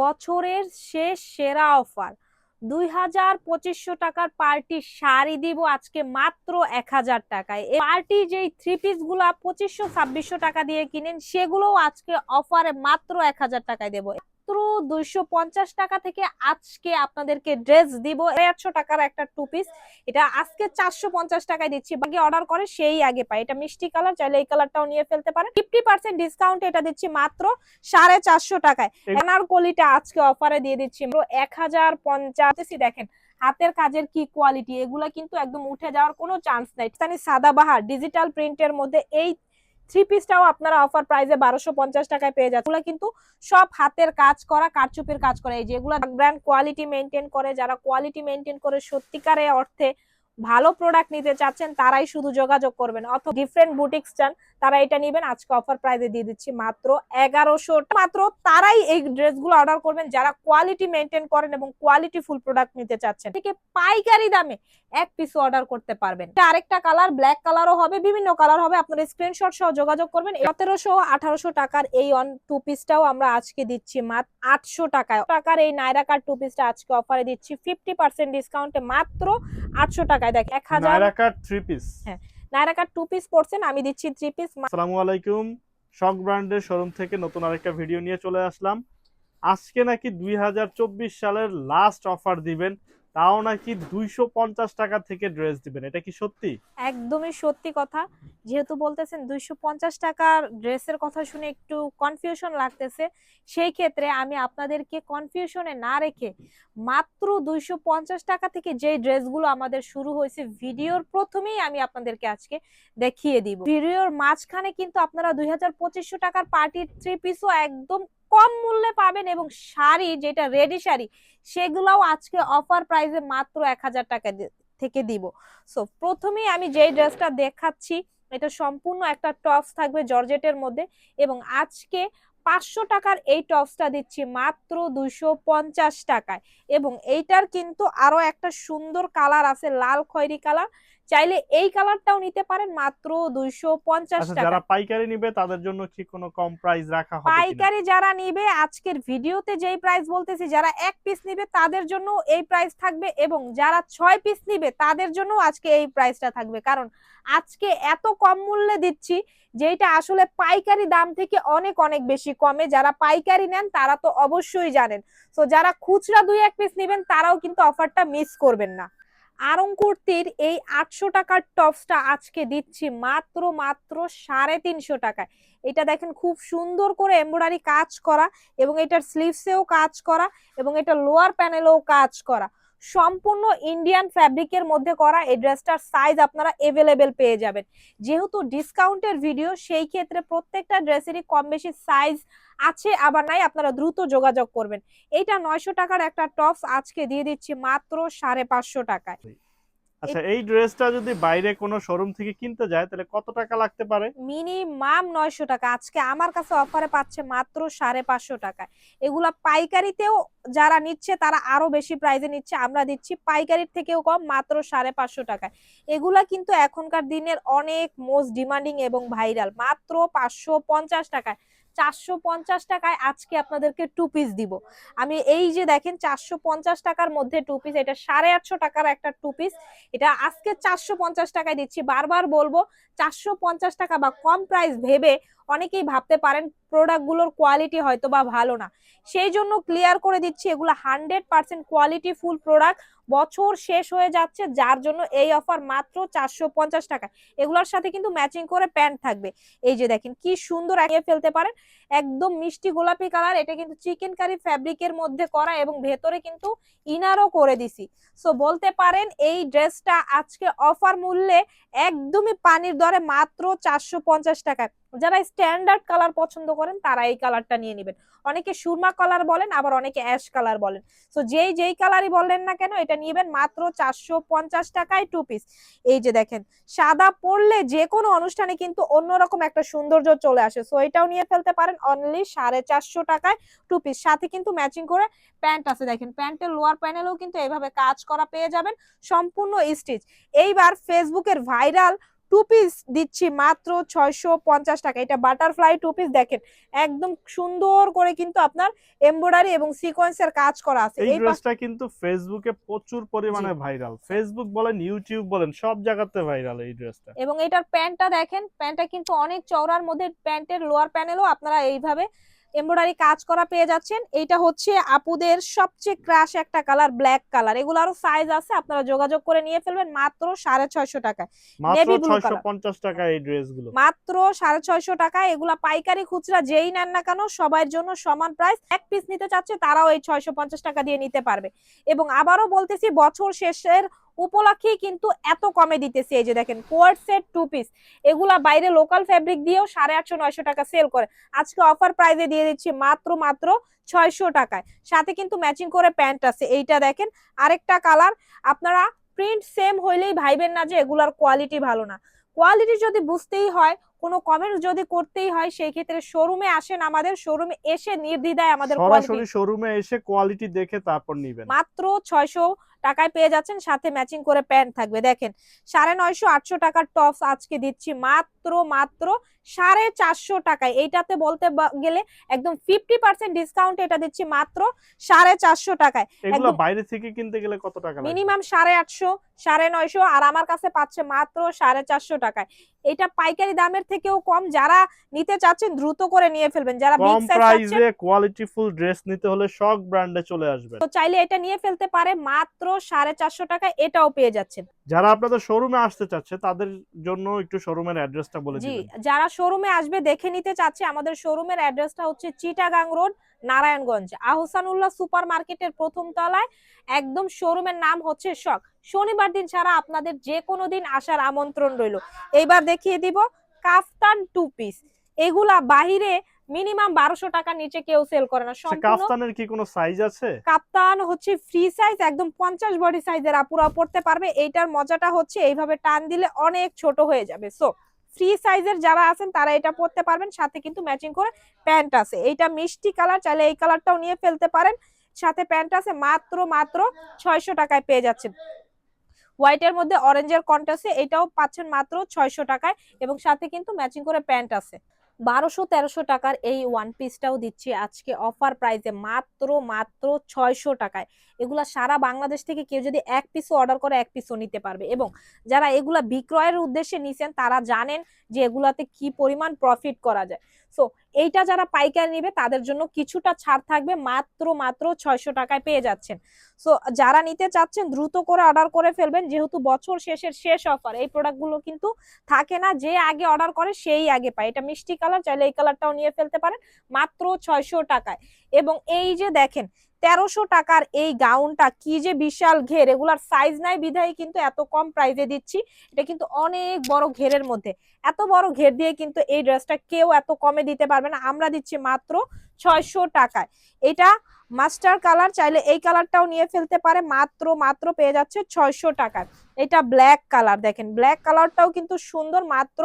বছরের শেষ সেরা অফার। দুই হাজার পঁচিশশো টাকার পার্টি শাড়ি দিব আজকে মাত্র এক হাজার টাকায়। এই পার্টি যেই থ্রি পিসগুলা পঁচিশশো, ছাব্বিশশো টাকা দিয়ে কিনেন, সেগুলোও আজকে অফারে মাত্র এক হাজার টাকায় দেবো। মাত্র দুইশো পঞ্চাশ টাকা থেকে আজকে আপনাদেরকে ড্রেস দিব। একশো টাকার একটা টু পিস এটা আজকে চারশো পঞ্চাশ টাকায় দিচ্ছি। বাকি অর্ডার করে সেই আগে পায়। এটা মিষ্টি কালার চাইলে এই কালারটাও নিয়ে ফেলতে পারেন। ফিফটি পার্সেন্ট ডিসকাউন্ট এটা দিচ্ছি মাত্র সাড়ে চারশো টাকায়। এনারকলিটা আজকে অফারে দিয়ে দিচ্ছি। এক হাজার পঞ্চাশ। দেখেন হাতের কাজের কি কোয়ালিটি এগুলা কিন্তু একদম উঠে যাওয়ার কোনো চান্স নাই। সাদাবাহার ডিজিটাল প্রিন্টের মধ্যে এই থ্রি পিসটাও আপনারা অফার প্রাইসে বারোশো পঞ্চাশ টাকায় পেয়ে যাচ্ছে কিন্তু সব হাতের কাজ করা, কারচুপির কাজ করে। এই যেগুলো ব্র্যান্ড কোয়ালিটি মেনটেন করে, যারা কোয়ালিটি মেনটেন করে সত্যিকারে অর্থে ভালো প্রোডাক্ট নিতে চাচ্ছেন, তারাই শুধু যোগাযোগ করবেন। অথবা ডিফারেন্ট বুটিক্স চান, তারা এটা নিবেন। আজকে অফার প্রাইসে দিয়ে দিচ্ছি মাত্র এগারোশো মাত্র তারাই এই ড্রেসগুলো অর্ডার করবেন। যারা কোয়ালিটি মেনটেন করেন এবং কোয়ালিটি ফুল প্রোডাক্ট নিতে চাচ্ছেন। থেকে পাইকারি দামে এক পিস অর্ডার করতে পারবেন। এটা আরেকটা কালার ব্ল্যাক কালারও হবে বিভিন্ন কালার হবে। আপনারা স্ক্রিনশট সহ যোগাযোগ করবেন। সতেরোশো আঠারোশো টাকার এই অন টু পিসটাও আমরা আজকে দিচ্ছি মাত্র আটশো টাকায়। টাকার এই নাইরা কার টু পিসটা আজকে অফারে দিচ্ছি ফিফটি পার্সেন্ট ডিসকাউন্টে মাত্র আটশো টাকায়। দেখ এক হাজার থ্রি পিস হ্যাঁ। নাইরা কার টু পিস পড়ছেন আমি দিচ্ছি থ্রি পিস আসসালামু আলাইকুম। শক ব্র্যান্ডের শোরুম থেকে নতুন আরেকটা ভিডিও নিয়ে চলে আসলাম। আজকে নাকি দুই হাজার চব্বিশ সালের লাস্ট অফার দিবেন। তাও নাকি দুইশো পঞ্চাশ টাকা থেকে ড্রেস দিবেন, এটা কি সত্যি? একদমই সত্যি কথা। যেহেতু বলতেছেন দুইশো পঞ্চাশ টাকার ড্রেসের কথা শুনে একটু কনফিউশন লাগতেছে, সেই ক্ষেত্রে আমি আপনাদেরকে কনফিউশনে না রেখে মাত্র দুইশো পঞ্চাশ টাকা থেকে যে ড্রেসগুলো আমাদের শুরু হয়েছে, ভিডিওর প্রথমেই আমি আপনাদেরকে আজকে দেখিয়ে দিব। ভিডিওর মাঝখানে কিন্তু আপনারা দুই হাজার পঁচিশশো টাকার পার্টির থ্রি পিসও একদম কম মূল্যে পাবেন এবং শাড়ি যেটা রেডি শাড়ি, সেগুলোও আজকে অফার প্রাইসে মাত্র এক হাজার টাকা থেকে দিব। সো প্রথমেই আমি যেই ড্রেসটা দেখাচ্ছি, এটা সম্পূর্ণ একটা টপস থাকবে জর্জেটের মধ্যে এবং আজকে পাঁচশো টাকার এই টপসটা দিচ্ছি মাত্র দুইশো পঞ্চাশ টাকায় এবং এইটার কিন্তু আরও একটা সুন্দর কালার আছে, লাল খয়েরি কালার চাইলে এই কালারটাও নিতে পারেন মাত্র দুইশো পঞ্চাশ আচ্ছা টাকা। যারা পাইকারি নিবে তাদের জন্য কি কোনো কম প্রাইস রাখা হবে পাইকারি যারা নিবে আজকের ভিডিওতে যেই প্রাইস বলতেছি যারা এক পিস নিবে তাদের জন্য এই প্রাইস থাকবে এবং যারা ছয় পিস নিবে তাদের জন্য আজকে এই প্রাইসটা থাকবে। কারণ আজকে এত কম মূল্যে দিচ্ছি যেটা আসলে পাইকারি দাম থেকে অনেক অনেক বেশি কমে। যারা পাইকারি নেন তারা তো অবশ্যই জানেন। তো যারা খুচরা দুই এক পিস নেবেন তারাও কিন্তু অফারটা মিস করবেন না। আরং কুর্তির এই আটশো টাকার টপসটা আজকে দিচ্ছি মাত্র মাত্র সাড়ে তিনশো টাকায়। এটা দেখেন খুব সুন্দর করে এমব্রয়ডারি কাজ করা এবং এটার স্লিভসেও কাজ করা এবং এটা লোয়ার প্যানেলেও কাজ করা। সম্পূর্ণ ইন্ডিয়ান ফ্যাব্রিকের মধ্যে করা এই ড্রেসটার সাইজ আপনারা এভেলেবেল পেয়ে যাবেন। যেহেতু ডিসকাউন্টের ভিডিও সেই ক্ষেত্রে প্রত্যেকটা ড্রেসেরই কম বেশি সাইজ আছে, আবার নাই, আপনারা দ্রুত যোগাযোগ করবেন। এইটা নয়শো টাকার একটা টপস আজকে দিয়ে দিচ্ছি মাত্র সাড়ে পাঁচশো টাকায়। আচ্ছা এই ড্রেসটা যদি বাইরে কোনো শোরুম থেকে কিনতে যায়, তাহলে কত টাকা লাগতে পারে? মিনিমাম নয়শো টাকা। আজকে আমার কাছে অফারে পাচ্ছে মাত্র সাড়ে পাঁচশো টাকায়। এগুলা পাইকারিতেও যারা নিচ্ছে, তারা আরও বেশি প্রাইসে নিচ্ছে। আমরা দিচ্ছি পাইকারির থেকেও কম, মাত্র সাড়ে পাঁচশো টাকায়। এগুলা কিন্তু এখনকার দিনের অনেক মোস্ট ডিমান্ডিং এবং ভাইরাল মাত্র পাঁচশো পঞ্চাশ টাকায়। চারশো পঞ্চাশ টাকায় আজকে আপনাদেরকে টু পিস দিব। আমি এই যে দেখেন চারশো পঞ্চাশ টাকার মধ্যে টু পিস এটা সাড়ে আটশো টাকার একটা টু পিস এটা আজকে চারশো পঞ্চাশ টাকায় দিচ্ছি। বারবার বলব, চারশো পঞ্চাশ টাকা বা কম প্রাইস ভেবে অনেকেই ভাবতে পারেন প্রোডাক্টগুলোর কোয়ালিটি হয়তো বা ভালো না। সেই জন্য ক্লিয়ার করে দিচ্ছি, এগুলো hundred percent quality full product বছর শেষ হয়ে যাচ্ছে, যার জন্য এই অফার মাত্র চারশো পঞ্চাশ টাকা এগুলোর সাথে কিন্তু ম্যাচিং করে প্যান্ট থাকবে। এই যে দেখেন, কি সুন্দর এগিয়ে ফেলতে পারেন। একদম মিষ্টি গোলাপি কালার এটা কিন্তু চিকেন কারি ফ্যাব্রিকের মধ্যে করা এবং ভেতরে কিন্তু ইনারও করে দিছি। সো বলতে পারেন এই ড্রেসটা আজকে অফার মূল্যে একদমই পানির দরে মাত্র চারশো পঞ্চাশ টাকায়। যারা স্ট্যান্ডার্ড কালার পছন্দ করেন, তারা এই কালারটা নিয়ে নেবেন। অনেকে সুরমা কালার বলেন, আবার অনেকে অ্যাশ কালার বলেন। সো যেই যেই কালারই বললেন না কেন, এটা নিবেন মাত্র চারশো পঞ্চাশ টাকায় টু পিস এই যে দেখেন, সাদা পরলে যে কোনো অনুষ্ঠানে কিন্তু অন্যরকম একটা সৌন্দর্য চলে আসে। সো এটাও নিয়ে ফেলতে পারেন অনলি সাড়ে চারশো টাকায় টু পিস সাথে কিন্তু ম্যাচিং করে প্যান্ট আছে। দেখেন প্যান্টের লোয়ার প্যানেলেও কিন্তু এইভাবে কাজ করা পেয়ে যাবেন, সম্পূর্ণ স্টিচ এইবার ফেসবুকের ভাইরাল টু পিস দিচ্ছি মাত্র ছয়শো পঞ্চাশ টাকা। এটা বাটারফ্লাই টু পিস দেখেন একদম সুন্দর করে কিন্তু আপনার এমব্রয়ডারি এবং সিকোয়েন্সের কাজ করা আছে। এই ড্রেসটা কিন্তু ফেসবুকে প্রচুর পরিমাণে ভাইরাল ফেসবুক বলেন ইউটিউব বলেন সব জায়গাতে ভাইরাল এই ড্রেসটা এবং এটার প্যান্টটা দেখেন প্যান্টটা কিন্তু অনেক চওড়ার মধ্যে প্যান্টের লোয়ার প্যানেলও আপনারা এইভাবে এমব্রয়ডারি কাজ করা পেয়ে যাচ্ছেন। এইটা হচ্ছে আপুদের সবচেয়ে ক্রাশ একটা কালার ব্ল্যাক কালার এগুলো আরও সাইজ আছে আপনারা যোগাযোগ করে নিয়ে ফেলবেন মাত্র সাড়ে ছয়শো টাকায়। টাকা এই ড্রেসগুলো মাত্র সাড়ে ছয়শো টাকায়। এগুলা পাইকারি খুচরা যেই নেন না কেন সবার জন্য সমান প্রাইস এক পিস নিতে চাচ্ছে তারাও এই ছয়শো পঞ্চাশ টাকা দিয়ে নিতে পারবে। এবং আবারও বলতেছি বছর শেষের উপলক্ষেই কিন্তু এত কমে দিতেছি এই যে দেখেন কোয়ার্ড সেট টু পিস এগুলা বাইরে লোকাল ফেব্রিক দিয়েও সাড়ে আটশো নয়শো টাকা সেল করে। আজকে অফার প্রাইজে দিয়ে দিচ্ছি মাত্র মাত্র ছয়শো টাকায়। সাথে কিন্তু ম্যাচিং করে প্যান্ট আছে। এইটা দেখেন আরেকটা কালার আপনারা প্রিন্ট সেম হইলেই ভাইবেন না যে এগুলার কোয়ালিটি ভালো না। কোয়ালিটি যদি বুঝতেই হয় কোনো কমেন্ট যদি করতেই হয় সেই ক্ষেত্রে শোরুমে আসেন আমাদের। শোরুমে এসে নির্দ্বিধায় আমাদের সরাসরি শোরুমে এসে কোয়ালিটি দেখে তারপর নিবেন। মাত্র ছয়শো টাকায় পেয়ে যাচ্ছেন সাথে ম্যাচিং করে প্যান্ট থাকবে। দেখেন সাড়ে নয়শো আটশো টাকার টপস আজকে দিচ্ছি মাত্র মাত্র সাড়ে চারশো টাকায়। এইটাতে বলতে গেলে একদম ফিফটি পার্সেন্ট ডিসকাউন্ট এটা দিচ্ছি মাত্র সাড়ে চারশো টাকায়। বাইরে থেকে কিনতে গেলে কত টাকা মিনিমাম সাড়ে আটশো সাড়ে নয়শো আর আমার কাছে পাচ্ছে মাত্র সাড়ে চারশো টাকায়। এটা পাইকারি দামের থেকেও কম যারা নিতে চাচ্ছেন দ্রুত করে নিয়ে ফেলবেন। যারা কম প্রাইসে কোয়ালিটি ফুল ড্রেস নিতে হলে শক ব্র্যান্ডে চলে আসবেন। তো চাইলে এটা নিয়ে ফেলতে পারে। মাত্র সাড়ে চারশো টাকায় এটাও পেয়ে যাচ্ছেন। যারা আপনাদের শোরুমে আসতে চাচ্ছে তাদের জন্য একটু শোরুমের অ্যাড্রেসটা বলে জি যারা শোরুমে আসবে দেখে নিতে চাচ্ছে আমাদের শোরুমের অ্যাড্রেসটা হচ্ছে চিটাগাং রোড নারায়ণগঞ্জ। আহসানুল্লাহ সুপার মার্কেটের প্রথম তলায় একদম শোরুমের নাম হচ্ছে শখ। শনিবার দিন ছাড়া আপনাদের যে কোনো দিন আসার আমন্ত্রণ রইল। এইবার দেখিয়ে দিব কাফতান টু পিস। এগুলা বাহিরে মিনিমাম বারোশো টাকার নিচে কেউ সেল করে না। সম্পূর্ণ কাফতানের কি কোনো সাইজ আছে? কাপ্তান হচ্ছে ফ্রি সাইজ একদম পঞ্চাশ বডি সাইজের আপুরা পড়তে পারবে। এইটার মজাটা হচ্ছে এইভাবে টান দিলে অনেক ছোট হয়ে যাবে। সো ফ্রি সাইজের যারা আছেন তারা এটা পড়তে পারবেন। সাথে কিন্তু ম্যাচিং করে প্যান্ট আছে। এইটা মিষ্টি কালার চাইলে এই কালারটাও নিয়ে ফেলতে পারেন। সাথে প্যান্ট আছে মাত্র মাত্র ছয়শো টাকায় পেয়ে যাচ্ছেন। হোয়াইটের মধ্যে অরেঞ্জের কন্টাসে এটাও পাচ্ছেন মাত্র ছয়শো টাকায় এবং সাথে কিন্তু ম্যাচিং করে প্যান্ট আছে। বারোশো তেরোশো টাকার এই ওয়ান পিসটাও দিচ্ছি। আজকে অফার প্রাইসে মাত্র মাত্র ছয়শো টাকায়। এগুলা সারা বাংলাদেশ থেকে কেউ যদি এক পিসও অর্ডার করে, এক পিসও নিতে পারবে। এবং যারা এগুলা বিক্রয়ের উদ্দেশ্যে নিছেন, তারা জানেন যে এগুলাতে কি পরিমাণ প্রফিট করা যায়। সো এইটা যারা পাইকারি নিবে, তাদের জন্য কিছুটা ছাড় থাকবে, মাত্র মাত্র ছয়শো টাকায় পেয়ে যাচ্ছেন। সো যারা নিতে চাচ্ছেন, দ্রুত করে অর্ডার করে ফেলবেন। যেহেতু বছর শেষের শেষ অফার এই প্রোডাক্টগুলো কিন্তু থাকে না। যে আগে অর্ডার করে, সেই আগে পায়। এটা মিষ্টি কালার, চাইলে এই কালারটাও নিয়ে ফেলতে পারেন, মাত্র ছয়শো টাকায়। এবং এই যে দেখেন তেরোশো টাকার এই গাউনটা কি যে বিশাল ঘের? এগুলার সাইজ নাই বিধায় কিন্তু এত কম প্রাইজে দিচ্ছি। এটা কিন্তু অনেক বড় ঘেরের মধ্যে। এত বড় ঘের দিয়ে কিন্তু এই ড্রেসটা কেউ এত কমে দিতে পারবে না। আমরা দিচ্ছি মাত্র ছয়শো টাকায়। এটা মাস্টার কালার চাইলে এই কালারটাও নিয়ে ফেলতে পারে। মাত্র মাত্র পেয়ে যাচ্ছে ছয়শো টাকায়। এটা ব্ল্যাক কালার দেখেন। ব্ল্যাক কালারটাও কিন্তু সুন্দর, মাত্র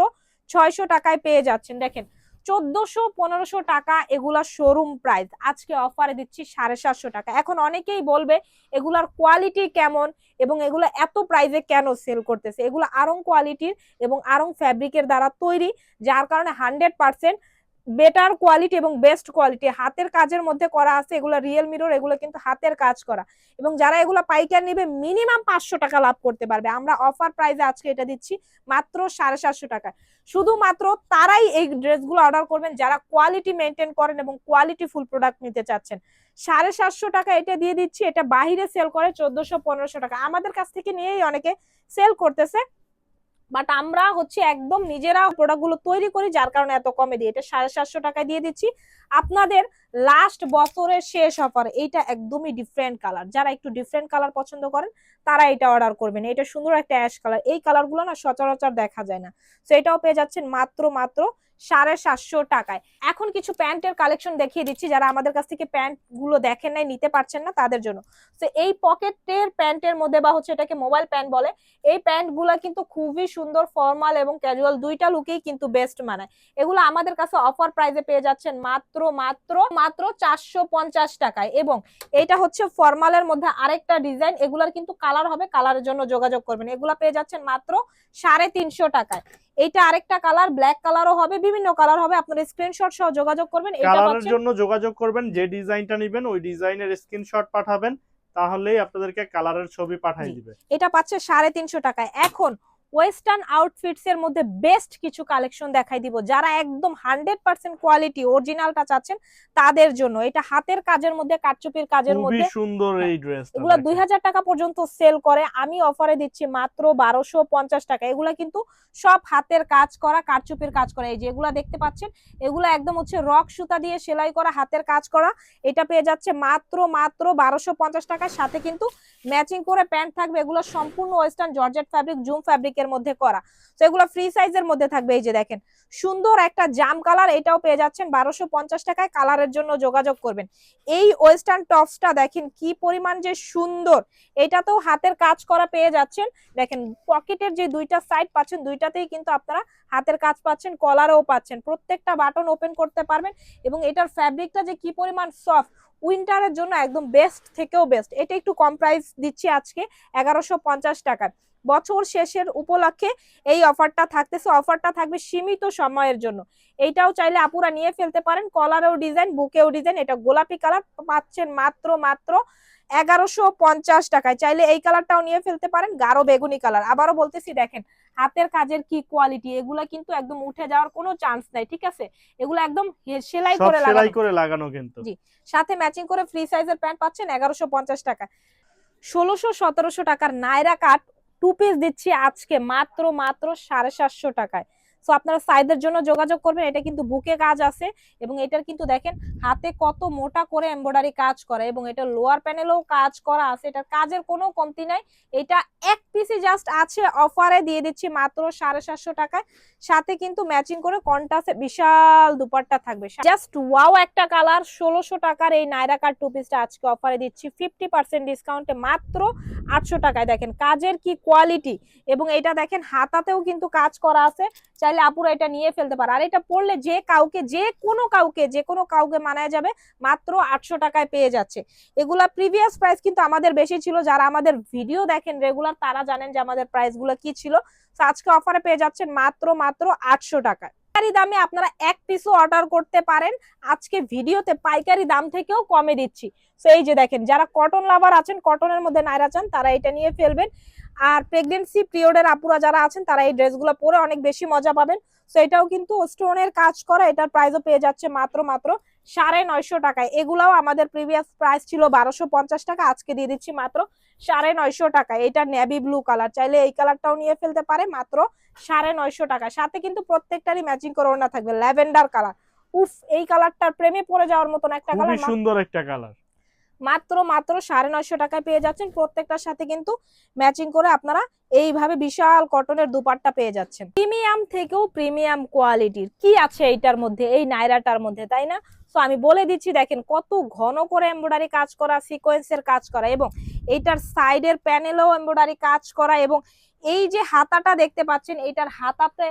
ছয়শো টাকায় পেয়ে যাচ্ছেন। দেখেন চোদ্দশো পনেরোশো টাকা এগুলা শোরুম প্রাইস আজকে অফারে দিচ্ছি সাড়ে সাতশো টাকা। এখন অনেকেই বলবে, এগুলার কোয়ালিটি কেমন এবং এগুলো এত প্রাইজে কেন সেল করতেছে? এগুলো আরং কোয়ালিটির এবং আরং ফ্যাব্রিকের দ্বারা তৈরি, যার কারণে হান্ড্রেড পার্সেন্ট বেটার কোয়ালিটি এবং বেস্ট কোয়ালিটি হাতের কাজের মধ্যে করা আছে, এগুলো রিয়েল মিরর এগুলো কিন্তু হাতের কাজ করা। এবং যারা এগুলো পাইকার নিবে মিনিমাম পাঁচশো টাকা লাভ করতে পারবে। আমরা অফার প্রাইসে আজকে এটা দিচ্ছি, মাত্র সাড়ে সাতশো টাকা শুধুমাত্র তারাই এই ড্রেসগুলো অর্ডার করবেন, যারা কোয়ালিটি মেনটেন করেন এবং কোয়ালিটি ফুল প্রোডাক্ট নিতে চাচ্ছেন। সাড়ে সাতশো টাকা এটা দিয়ে দিচ্ছি, এটা বাহিরে সেল করে চোদ্দশো পনেরোশো টাকা। আমাদের কাছ থেকে নিয়েই অনেকে সেল করতেছে। বাট আমরা হচ্ছে একদম নিজেরা প্রোডাক্টগুলো তৈরি করি, যার কারণে এত কমে দিই। এটা সাড়ে সাতশো টাকায় দিয়ে দিচ্ছি। আপনাদের লাস্ট বছরের শেষ অফার এইটা একদমই ডিফারেন্ট কালার যারা একটু ডিফারেন্ট কালার পছন্দ করেন, তারা এটা অর্ডার করবেন। এটা সুন্দর একটা অ্যাশ কালার এই কালারগুলো না সচরাচর দেখা যায় না। তো এটাও পেয়ে যাচ্ছেন মাত্র মাত্র সাড়ে সাতশো টাকায়। এখন কিছু প্যান্টের কালেকশন দেখিয়ে দিচ্ছি। যারা আমাদের কাছ থেকে প্যান্টগুলো দেখেন নাই, নিতে পারছেন না তাদের জন্য। তো এই পকেটের প্যান্টের মধ্যে বা হচ্ছে এটাকে মোবাইল প্যান্ট বলে, এই প্যান্টগুলা কিন্তু খুবই সুন্দর ফর্মাল এবং ক্যাজুয়াল দুইটা লুকেই কিন্তু বেস্ট মানায়। এগুলো আমাদের কাছে অফার প্রাইসে পেয়ে যাচ্ছেন মাত্র মাত্র মাত্র চারশো পঞ্চাশ টাকায়। এবং এটা হচ্ছে ফর্মালের মধ্যে আরেকটা ডিজাইন এগুলার কিন্তু কালার হবে কালারের জন্য যোগাযোগ করবেন। এগুলা পেয়ে যাচ্ছেন মাত্র সাড়ে তিনশো টাকায়। এইটা আরেকটা কালার ব্ল্যাক কালারও হবে বিভিন্ন কালার হবে। আপনার স্ক্রিনশট সহ যোগাযোগ করবেন। এটা কালারের জন্য যোগাযোগ করবেন যে ডিজাইনটা নেবেন ওই ডিজাইনের স্ক্রিনশট পাঠাবেন তাহলেই আপনাদেরকে কালারের ছবি পাঠিয়ে। দিবে। এটা পাচ্ছে সাড়ে তিনশো টাকায়। এখন ওয়েস্টার্ন আউটফিটস এর মধ্যে বেস্ট কিছু কালেকশন দেখাই দিব। যারা একদম হান্ড্রেড পার্সেন্ট কোয়ালিটি অরিজিনালটা চাচ্ছেন তাদের জন্য। এটা হাতের কাজের মধ্যে কারচুপির কাজের মধ্যে। সুন্দর এই ড্রেস এগুলা দুই হাজার টাকা পর্যন্ত সেল করে। আমি অফারে দিচ্ছি মাত্র বারোশো পঞ্চাশ টাকা। এগুলা কিন্তু সব হাতের কাজ করা কারচুপির কাজ করা। এই যে এগুলা দেখতে পাচ্ছেন এগুলা একদম হচ্ছে রক সুতা দিয়ে সেলাই করা হাতের কাজ করা। এটা পেয়ে যাচ্ছে মাত্র মাত্র বারোশো পঞ্চাশ টাকার সাথে কিন্তু ম্যাচিং করে প্যান্ট থাকবে। এগুলো সম্পূর্ণ ওয়েস্টার্ন জর্জেট ফ্যাব্রিক জুম ফ্যাব্রিকের মধ্যে করা। তো এগুলো ফ্রি সাইজের মধ্যে থাকবে। এই যে দেখেন, সুন্দর একটা জাম কালার এটাও পেয়ে যাচ্ছেন বারোশো পঞ্চাশ টাকায়। কালারের জন্য যোগাযোগ করবেন। এই ওয়েস্টার্ন টপসটা দেখেন, কি পরিমাণ যে সুন্দর! এটাতেও হাতের কাজ করা পেয়ে যাচ্ছেন। দেখেন পকেটের যে দুইটা সাইড পাচ্ছেন, দুইটাতেই কিন্তু আপনারা হাতের কাজ পাচ্ছেন কলারও পাচ্ছেন। প্রত্যেকটা বাটন ওপেন করতে পারবেন এবং এটার ফ্যাব্রিকটা যে কি পরিমাণ সফট উইন্টারের জন্য একদম বেস্ট থেকেও বেস্ট এটা একটু কম প্রাইস দিচ্ছি আজকে, এগারোশো পঞ্চাশ টাকায়। বছর শেষের উপলক্ষে এই অফারটা থাকতেছে। অফারটা থাকবে সীমিত সময়ের জন্য। এইটাও চাইলে আপুরা নিয়ে ফেলতে পারেন। কলারেও ডিজাইন বুকেও ডিজাইন। এটা গোলাপি কালার পাচ্ছেন মাত্র মাত্র এগারোশো পঞ্চাশ টাকায়। চাইলে এই কালারটাও নিয়ে ফেলতে পারেন। গাঢ় বেগুনি কালার। আবারও বলতেছি দেখেন হাতের কাজের কি কোয়ালিটি এগুলা কিন্তু একদম উঠে যাওয়ার কোনো চান্স নাই ঠিক আছে? এগুলো একদম সেলাই করে সেলাই করে লাগানো কিন্তু। জি। সাথে ম্যাচিং করে ফ্রি সাইজের প্যান্ট পাচ্ছেন এগারোশো পঞ্চাশ টাকা ষোলোশো সতেরোশো টাকার নাইরা কাট টু পিস দিচ্ছি আজকে মাত্র মাত্র সাড়ে সাতশো টাকায়। সো আপনারা সাইজের জন্য যোগাযোগ করবেন, এটা কিন্তু বুকে কাজ আছে এবং এটার কিন্তু দেখেন, হাতে কত মোটা করে এমব্রয়ডারি কাজ করে এবং এটা লোয়ার প্যানেলেও কাজ করা আছে, এটার কাজের কোনো কমতি নাই। এটা এক পিসই জাস্ট আছে অফারে দিয়ে দিচ্ছি মাত্র সাড়ে সাতশো টাকায়। সাথে কিন্তু ম্যাচিং করে কন্টাসে বিশাল দুপাট্টা থাকবে। জাস্ট ওয়াও একটা কালার ষোলোশো টাকার এই নাইরা কার টু পিসটা আজকে অফারে দিচ্ছি। ফিফটি পার্সেন্ট ডিসকাউন্টে মাত্র আটশো টাকায়। দেখেন, কাজের কি কোয়ালিটি এবং এটা দেখেন, হাতাতেও কিন্তু কাজ করা আছে। চাইলে আপুরা এটা নিয়ে ফেলতে পারে। আর এটা পড়লে যে কাউকে, যে কোনো কাউকে, যে কোনো কাউকে মানায় যাবে, মাত্র আটশো টাকায় পেয়ে যাচ্ছে। এগুলা প্রিভিয়াস প্রাইস কিন্তু আমাদের বেশি ছিল। যারা আমাদের ভিডিও দেখেন রেগুলার তারা জানেন যে আমাদের প্রাইসগুলো কি ছিল। আজকে অফারে পেয়ে যাচ্ছেন মাত্র মাত্র আটশো টাকায়। দামে আপনারা এক পিসও অর্ডার করতে পারেন। আজকে ভিডিওতে পাইকারি দাম থেকেও কমে দিচ্ছি। এই যে দেখেন, যারা কটন লাভার আছেন কটনের মধ্যে নাইরা চান, তারা এটা নিয়ে ফেলবেন। আর প্রেগনেন্সি পিরিয়ডের আপুরা যারা আছেন তারা এই ড্রেসগুলো পরে অনেক বেশি মজা পাবেন। তো এটাও কিন্তু স্টোনের কাজ করা এটার প্রাইসও পেয়ে যাচ্ছে মাত্র মাত্র সাড়ে নয়শো টাকায়। এগুলাও আমাদের প্রিভিয়াস প্রাইস ছিল বারোশো পঞ্চাশ টাকা আজকে দিয়ে দিচ্ছি মাত্র সাড়ে নয়শো টাকায়। এটা নেভি ব্লু কালার চাইলে এই কালারটাও নিয়ে ফেলতে পারে মাত্র সাড়ে নয়শো টাকা সাথে কিন্তু প্রত্যেকটারই ম্যাচিং করে ওড়না থাকবে ল্যাভেন্ডার কালার উফ এই কালারটার প্রেমে পড়ে যাওয়ার মতন একটা কালার সুন্দর একটা কালার মাত্র মাত্র সাড়ে নয়শো টাকায় পেয়ে যাচ্ছেন। প্রত্যেকটার সাথে কিন্তু ম্যাচিং করে আপনারা এইভাবে বিশাল কটনের দুপাট্টা পেয়ে যাচ্ছেন। প্রিমিয়াম থেকেও প্রিমিয়াম কোয়ালিটির কি আছে এইটার মধ্যে? এই নাইরাটার মধ্যে, তাই না? তো আমি বলে দিচ্ছি, দেখেন কত ঘন করে এমব্রয়ডারি কাজ করা সিকোয়েন্সের কাজ করা এবং এইটার সাইডের প্যানেলেও এমব্রয়ডারি কাজ করা এবং এই যে হাতাটা দেখতে পাচ্ছেন, এইটার হাতাতে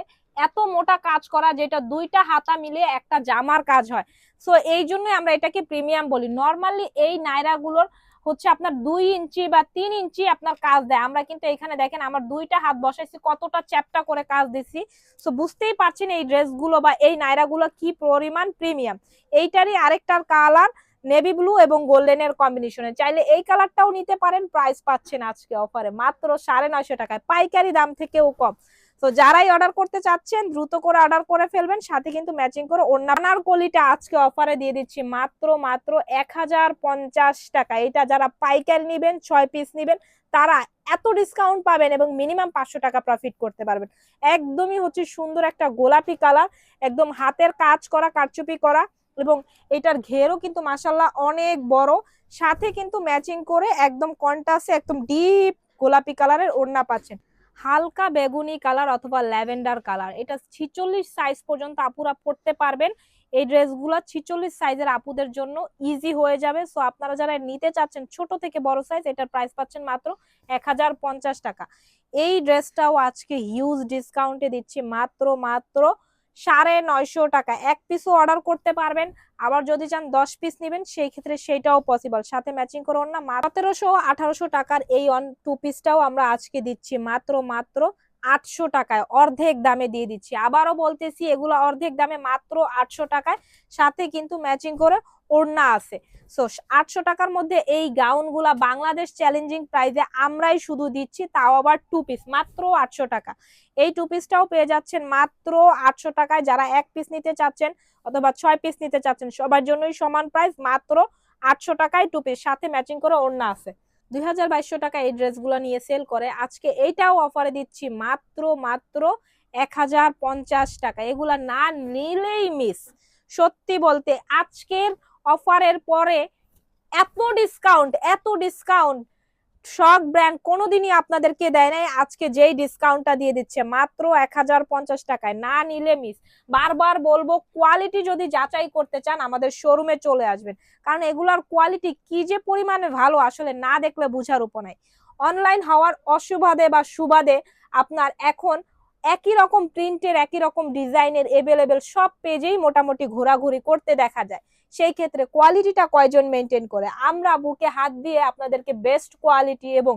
এত মোটা কাজ করা যেটা দুইটা হাতা মিলিয়ে একটা জামার কাজ হয়। সো এই জন্যই আমরা এটাকে প্রিমিয়াম বলি। নর্মালি এই নাইরাগুলোর হচ্ছে আপনার দুই ইঞ্চি বা তিন ইঞ্চি আপনার কাজ দেয়। আমরা কিন্তু এখানে দেখেন আমার দুইটা হাত বসাইছি, কতটা চ্যাপটা করে কাজ দিছি। সো বুঝতেই পারছেন এই ড্রেসগুলো বা এই নাইরাগুলো কি পরিমাণ প্রিমিয়াম এইটারই আরেকটার কালার নেভি ব্লু এবং গোল্ডেনের কম্বিনেশনে চাইলে এই কালারটাও নিতে পারেন প্রাইস পাচ্ছেন আজকে অফারে মাত্র সাড়ে নয়শো টাকায়। পাইকারি দাম থেকেও কম। তো যারাই অর্ডার করতে চাচ্ছেন, দ্রুত করে অর্ডার করে ফেলবেন, সাথে কিন্তু ম্যাচিং করে অন্যান্য কলিটা আজকে অফারে দিয়ে দিচ্ছি, মাত্র মাত্র এক হাজার পঞ্চাশ টাকা। এটা যারা পাইকারি নিবেন, ছয় পিস নিবেন, তারা এত ডিসকাউন্ট পাবেন এবং মিনিমাম পাঁচশো টাকা প্রফিট করতে পারবেন। একদমই হচ্ছে সুন্দর একটা গোলাপি কালার একদম হাতের কাজ করা, কারচুপি করা এবং এটার ঘেরও কিন্তু মাসাল্লাহ অনেক বড়। সাথে কিন্তু ম্যাচিং করে একদম কন্টাসে একদম ডিপ গোলাপি কালারের ওড়না পাচ্ছেন। হালকা বেগুনি কালার অথবা ল্যাভেন্ডার কালার। এটা ছিচল্লিশ সাইজ পর্যন্ত আপুরা পড়তে পারবেন। এই ড্রেসগুলো ছিচল্লিশ সাইজের আপুদের জন্য ইজি হয়ে যাবে। সো আপনারা যারা নিতে চাচ্ছেন ছোট থেকে বড় সাইজ এটার প্রাইস পাচ্ছেন মাত্র এক হাজার পঞ্চাশ টাকা। এই ড্রেসটাও আজকে হিউজ ডিসকাউন্টে দিচ্ছি মাত্র মাত্র সাড়ে নয়শো টাকা। এক পিসও অর্ডার করতে পারবেন। আবার যদি চান দশ পিস নেবেন সেই ক্ষেত্রে সেইটাও পসিবল সাথে ম্যাচিং করে না সতেরোশো আঠারোশো টাকার এই অন টু পিসটাও আমরা আজকে দিচ্ছি। মাত্র মাত্র আটশো টাকায় অর্ধেক দামে দিয়ে দিচ্ছি। আবারও বলতেছি, এগুলো অর্ধেক দামে মাত্র আটশো টাকায়। সাথে কিন্তু ম্যাচিং করে ওড়না আছে। সো আটশো টাকার মধ্যে এই গাউনগুলা বাংলাদেশ চ্যালেঞ্জিং প্রাইজে আমরাই শুধু দিচ্ছি, তাও আবার টু পিস মাত্র আটশো টাকা। এই টু পিসটাও পেয়ে যাচ্ছেন মাত্র আটশো টাকায়। যারা এক পিস নিতে চাচ্ছেন অথবা ছয় পিস নিতে চাচ্ছেন, সবার জন্যই সমান প্রাইস মাত্র আটশো টাকায় টু পিস সাথে ম্যাচিং করে ওড়না আছে। দুই টাকা এই ড্রেসগুলো নিয়ে সেল করে। আজকে এইটাও অফারে দিচ্ছি মাত্র মাত্র এক হাজার পঞ্চাশ টাকা। এগুলা না নিলেই মিস সত্যি বলতে আজকের অফারের পরে এত ডিসকাউন্ট এত ডিসকাউন্ট শক ব্র্যান্ড কোনোদিনই আপনাদেরকে দেয় নাই। আজকে যেই ডিসকাউন্টটা দিয়ে দিচ্ছে, মাত্র এক হাজার পঞ্চাশ টাকায়। না নিলে মিস বারবার বলব কোয়ালিটি যদি যাচাই করতে চান, আমাদের শোরুমে চলে আসবেন। কারণ এগুলার কোয়ালিটি কি যে পরিমাণে ভালো, আসলে না দেখলে বুঝার উপ নাই। অনলাইন হওয়ার অসুবাদে বা সুবাদে আপনার এখন একই রকম প্রিন্টের একই রকম ডিজাইনের এভেলেবেল সব পেজেই মোটামুটি ঘোরাঘুরি করতে দেখা যায়। সেই ক্ষেত্রে কোয়ালিটিটা কয়জন মেনটেন করে? আমরা বুকে হাত দিয়ে আপনাদেরকে বেস্ট কোয়ালিটি এবং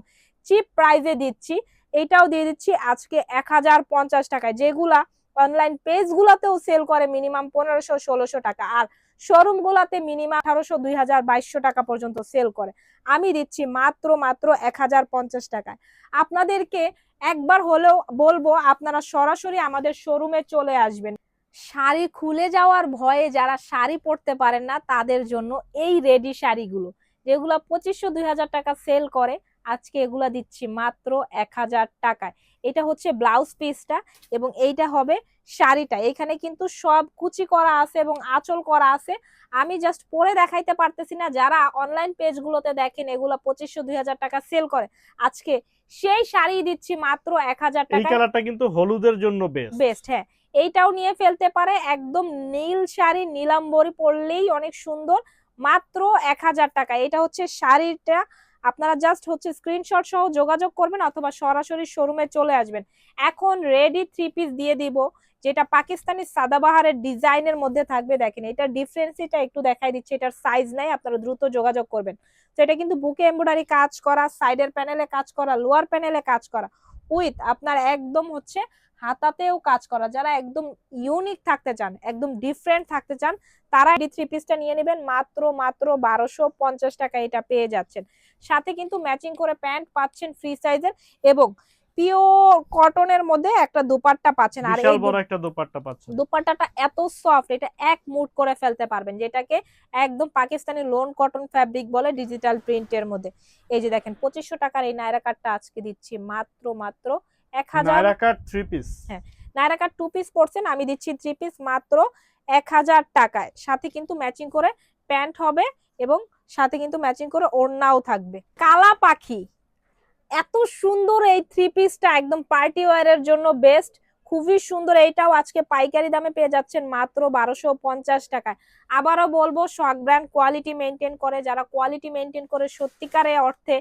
চিপ প্রাইজে দিচ্ছি। এটাও দিয়ে দিচ্ছি আজকে এক হাজার পঞ্চাশ টাকায়। যেগুলা অনলাইন পেজগুলোতেও সেল করে মিনিমাম পনেরোশো, ষোলোশো টাকা আর শোরুম গুলাতে মিনিমাম আঠারোশো, দুই হাজার, বাইশশো টাকা পর্যন্ত সেল করে। আমি দিচ্ছি মাত্র মাত্র এক হাজার পঞ্চাশ টাকায়। আপনাদেরকে একবার হলেও বলব, আপনারা সরাসরি আমাদের শোরুমে চলে আসবেন। শাড়ি খুলে যাওয়ার ভয়ে যারা শাড়ি পরতে পারেন না তাদের জন্য এই রেডি শাড়িগুলো যেগুলো পঁচিশশো দুই হাজার টাকা সেল করে আজকে এগুলা দিচ্ছি মাত্র এক হাজার টাকায়। এটা হচ্ছে ব্লাউজ পিসটা এবং এইটা হবে শাড়িটা। এখানে কিন্তু সব কুচি করা আছে এবং আঁচল করা আছে। আমি জাস্ট পরে দেখাইতে পারতেছি না যারা অনলাইন পেজগুলোতে দেখেন এগুলো পঁচিশশো দুই হাজার টাকা সেল করে আজকে সেই শাড়ি দিচ্ছি মাত্র এক হাজার এই টাকা কালারটা কিন্তু হলুদের জন্য বেস্ট বেস্ট হ্যাঁ। এইটাও নিয়ে ফেলতে পারে। একদম নীল শাড়ি নীলাম্বরি পরলেই অনেক সুন্দর। মাত্র এক হাজার টাকা। এটা হচ্ছে শাড়িটা। আপনারা জাস্ট হচ্ছে স্ক্রিনশট সহ যোগাযোগ করবেন অথবা সরাসরি শোরুমে চলে আসবেন। এখন রেডি থ্রি পিস দিয়ে দিব, যেটা পাকিস্তানি সাদাবাহারের ডিজাইনের মধ্যে থাকবে। দেখেন, এটার ডিফারেন্স এটা একটু দেখাই দিচ্ছে। এটার সাইজ নাই, আপনারা দ্রুত যোগাযোগ করবেন। তো এটা কিন্তু বুকে এমব্রয়ডারি কাজ করা সাইডের প্যানেলে কাজ করা লোয়ার প্যানেলে কাজ করা। উইথ আপনার একদম হচ্ছে হাতাতেও কাজ করা। যারা একদম ইউনিক থাকতে চান একদম ডিফারেন্ট থাকতে চান তারা এই থ্রি পিসটা নিয়ে নেবেন। মাত্র মাত্র বারোশো পঞ্চাশ টাকা এটা পেয়ে যাচ্ছেন। সাথে কিন্তু ম্যাচিং করে প্যান্ট পাচ্ছেন ফ্রি সাইজের এবং পিওর কটনের মধ্যে একটা দুপাট্টা পাচ্ছেন। আর এই বড় একটা দোপাট্টা পাচ্ছেন। দুপাট্টাটা এত সফট এটা এক মুট করে ফেলতে পারবেন যেটাকে একদম পাকিস্তানি লোন কটন ফ্যাব্রিক বলে ডিজিটাল প্রিন্টের মধ্যে। এই যে দেখেন পঁচিশশো টাকার এই নায়রা কাটটা আজকে দিচ্ছি। মাত্র মাত্র এক হাজার Naira cut three piece Naira cut two piece পড়ছেন আমি দিচ্ছি থ্রি পিস মাত্র এক হাজার টাকায়। সাথে কিন্তু ম্যাচিং করে প্যান্ট হবে এবং সাথে কিন্তু ম্যাচিং করে ওড়নাও থাকবে। কালা পাখি এত সুন্দর এই থ্রি পিসটা একদম পার্টি ওয়ারের জন্য বেস্ট খুবই সুন্দর এইটাও আজকে পাইকারি দামে পেয়ে যাচ্ছেন মাত্র বারোশো পঞ্চাশ টাকায়। আবারও বলব শক ব্র্যান্ড কোয়ালিটি মেনটেন করে যারা কোয়ালিটি মেনটেন করে সত্যিকারে অর্থে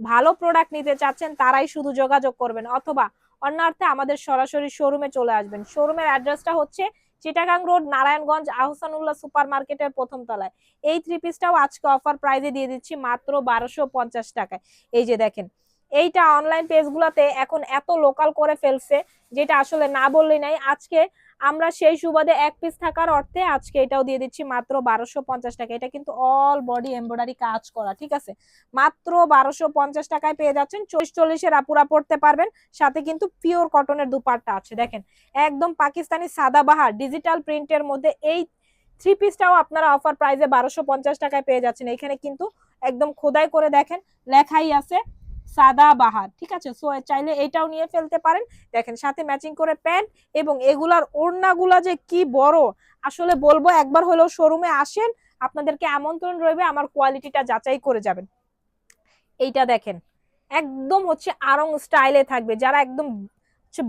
ভালো প্রোডাক্ট নিতে চাচ্ছেন, তারাই শুধু যোগাযোগ করবেন অথবা অন্যার্থে আমাদের সরাসরি শোরুমে চলে আসবেন। শোরুমের অ্যাড্রেসটা হচ্ছে চিটাগাং রোড, নারায়ণগঞ্জ, আহসানুল্লাহ সুপার মার্কেটের প্রথম তলায়। এই থ্রি পিসটাও আজকে অফার প্রাইজে দিয়ে দিচ্ছি মাত্র বারোশো পঞ্চাশ টাকায়। এই যে দেখেন, এইটা অনলাইন পেজগুলোতে এখন এত লোকাল করে ফেলছে, যেটা আসলে না বললেই নাই। আজকে আমরা সেই সুবাদে এক পিস থাকার অর্থে আজকে এটাও দিয়ে দিচ্ছি মাত্র বারোশো পঞ্চাশ টাকা। এটা কিন্তু অল বডি এমব্রয়ডারি কাজ করা, ঠিক আছে? মাত্র বারোশো পঞ্চাশ টাকায় পেয়ে যাচ্ছেন। চল্লিশ চল্লিশের আপুরা পড়তে পারবেন। সাথে কিন্তু পিওর কটনের দুপাট্টা আছে, দেখেন। একদম পাকিস্তানি সাদাবাহার ডিজিটাল প্রিন্টের মধ্যে এই থ্রি পিসটাও আপনারা অফার প্রাইসে বারোশো পঞ্চাশ টাকায় পেয়ে যাচ্ছেন। এখানে কিন্তু একদম খোদাই করে দেখেন, লেখাই আছে। সাদা বাহার, ঠিক আছে? সো চাইলে এটাও নিয়ে ফেলতে পারেন। দেখেন, সাথে ম্যাচিং করে প্যান্ট এবং এগুলার ওড়নাগুলা যে কি বড়, আসলে বলব একবার হলেও শোরুমে আসেন, আপনাদেরকে আমন্ত্রণ রইবে, আমার কোয়ালিটিটা যাচাই করে যাবেন। এইটা দেখেন, একদম হচ্ছে আরং স্টাইলে থাকবে। যারা একদম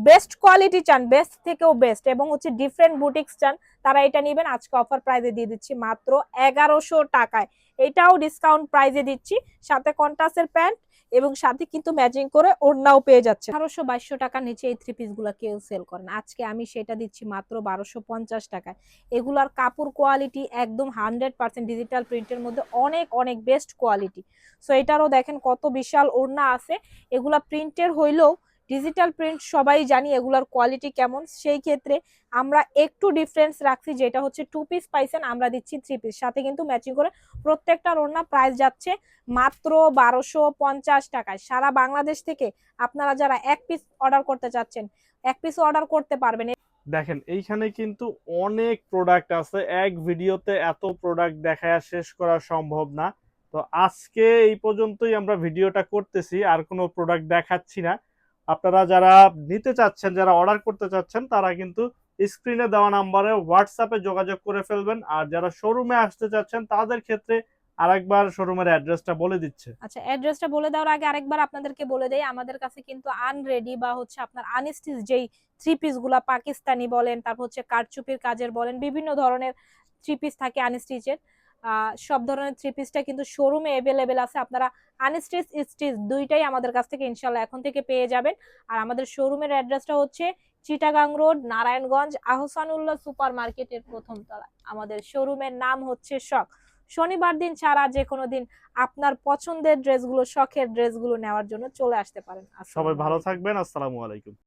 বেস্ট কোয়ালিটি চান বেস্ট থেকেও বেস্ট এবং হচ্ছে ডিফারেন্ট বুটিক্স চান, তারা এটা নেবেন। আজকে অফার প্রাইজে দিয়ে দিচ্ছি মাত্র এগারোশো টাকায়। এটাও ডিসকাউন্ট প্রাইজে দিচ্ছি। সাথে কন্টাসের প্যান্ট এবং সাথে কিন্তু ম্যাচিং করে ওড়নাও পেয়ে যাচ্ছে। আঠারোশো বাইশশো টাকার নিচে এই থ্রি পিসগুলো কেউ সেল করেন আজকে আমি সেটা দিচ্ছি মাত্র বারোশো পঞ্চাশ টাকায়। এগুলার কাপড় কোয়ালিটি একদম হান্ড্রেড পার্সেন্ট ডিজিটাল প্রিন্টের মধ্যে অনেক অনেক বেস্ট কোয়ালিটি সো এটারও দেখেন কত বিশাল ওড়না আছে। এগুলা প্রিন্টের হইলেও ডিজিটাল প্রিন্ট সবাই জানি এগুলার কোয়ালিটি কেমন, সেই ক্ষেত্রে আমরা একটু ডিফারেন্স রাখছি যেটা হচ্ছে টু পিস পাইছেন আমরা দিচ্ছি থ্রি পিস সাথে কিন্তু ম্যাচিং করে প্রত্যেকটার ওড়না প্রাইস যাচ্ছে মাত্র বারোশো পঞ্চাশ টাকায়। সারা বাংলাদেশ থেকে আপনারা যারা এক পিস অর্ডার করতে চাচ্ছেন, এক পিস অর্ডার করতে পারবেন। দেখেন, এইখানে কিন্তু অনেক প্রোডাক্ট আছে, এক ভিডিওতে এত প্রোডাক্ট দেখায় শেষ করা সম্ভব না। তো আজকে এই পর্যন্তই আমরা ভিডিওটা করতেছি, আর কোনো প্রোডাক্ট দেখাচ্ছি না। আপনারা যারা নিতে চাচ্ছেন, যারা অর্ডার করতে চাচ্ছেন, তারা কিন্তু স্ক্রিনে দেওয়া নাম্বারে হোয়াটসঅ্যাপে যোগাযোগ করে ফেলবেন। আর যারা শোরুমে আসতে চাচ্ছেন, তাদের ক্ষেত্রে আরেকবার শোরুমের অ্যাড্রেসটা বলে দিচ্ছে। আচ্ছা অ্যাড্রেসটা বলে দেওয়ার আগে আরেকবার আপনাদেরকে বলে দেই, আমাদের কাছে কিন্তু আনরেডি বা হচ্ছে আপনার আনস্টিচ যেই থ্রি পিসগুলা পাকিস্তানি বলেন, তারপর হচ্ছে কারচুপির কাজের বলেন, বিভিন্ন ধরনের থ্রি পিস থাকে আনস্টিচের সব ধরনের থ্রি পিসটা কিন্তু শোরুমে অ্যাভেলেবেল আছে। আপনারা আনস্টিচ স্টিচ দুইটাই আমাদের কাছ থেকে ইনশাল্লাহ এখন থেকে পেয়ে যাবেন। আর আমাদের শোরুমের অ্যাড্রেসটা হচ্ছে চিটাগাং রোড নারায়ণগঞ্জ আহসানুল্লাহ সুপার মার্কেটের প্রথম তলায়। আমাদের শোরুমের নাম হচ্ছে শখ। শনিবার দিন ছাড়া যে কোনো দিন আপনার পছন্দের ড্রেসগুলো শখের ড্রেসগুলো নেওয়ার জন্য চলে আসতে পারেন। সবাই ভালো থাকবেন। আসসালামু আলাইকুম।